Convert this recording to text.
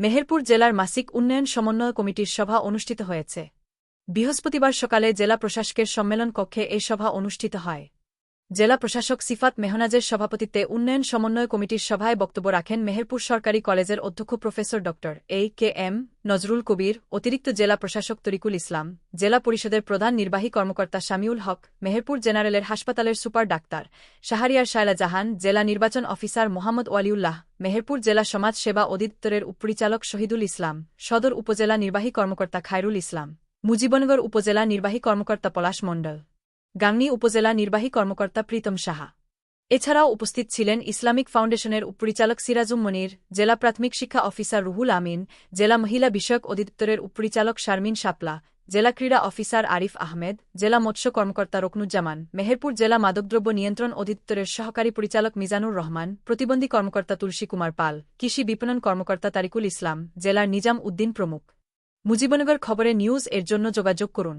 মেহেরপুর জেলার মাসিক উন্নয়ন সমন্বয় কমিটির সভা অনুষ্ঠিত হয়েছে। বৃহস্পতিবার সকালে জেলা প্রশাসকের সম্মেলন কক্ষে এই সভা অনুষ্ঠিত হয়। জেলা প্রশাসক সিফাত মেহনাজের সভাপতিত্বে উন্নয়ন সমন্বয় কমিটির সভায় বক্তব্য রাখেন মেহেরপুর সরকারি কলেজের অধ্যক্ষ প্রফেসর ড। এ কে এম নজরুল কবির, অতিরিক্ত জেলা প্রশাসক তরিকুল ইসলাম, জেলা পরিষদের প্রধান নির্বাহী কর্মকর্তা শামিউল হক, মেহেরপুর জেনারেলের হাসপাতালের সুপার ডাক্তার শাহরিয়ার শায়লা জাহান, জেলা নির্বাচন অফিসার মোহাম্মদ ওয়ালিউল্লাহ, মেহেরপুর জেলা সমাজ সেবা অধিদপ্তরের উপপরিচালক শহীদুল ইসলাম, সদর উপজেলা নির্বাহী কর্মকর্তা খায়রুল ইসলাম, মুজিবনগর উপজেলা নির্বাহী কর্মকর্তা পলাশ মণ্ডল। গাংনী উপজেলা নির্বাহী কর্মকর্তা প্রীতম সাহা। এছাড়াও উপস্থিত ছিলেন ইসলামিক ফাউন্ডেশনের উপপরিচালক সিরাজুম মনির, জেলা প্রাথমিক শিক্ষা অফিসার রুহুল আমিন, জেলা মহিলা বিষয়ক অধিদপ্তরের উপপরিচালক শারমিন শাপলা, জেলা ক্রীড়া অফিসার আরিফ আহমেদ, জেলা মৎস্য কর্মকর্তা রকনুজ্জামান, মেহেরপুর জেলা মাদকদ্রব্য নিয়ন্ত্রণ অধিদপ্তরের সহকারী পরিচালক মিজানুর রহমান, প্রতিবন্ধী কর্মকর্তা তুলসী কুমার পাল, কৃষি বিপণন কর্মকর্তা তারিকুল ইসলাম, জেলার নিজাম উদ্দিন প্রমুখ। মুজিবনগর খবরে নিউজ এর জন্য যোগাযোগ করুন।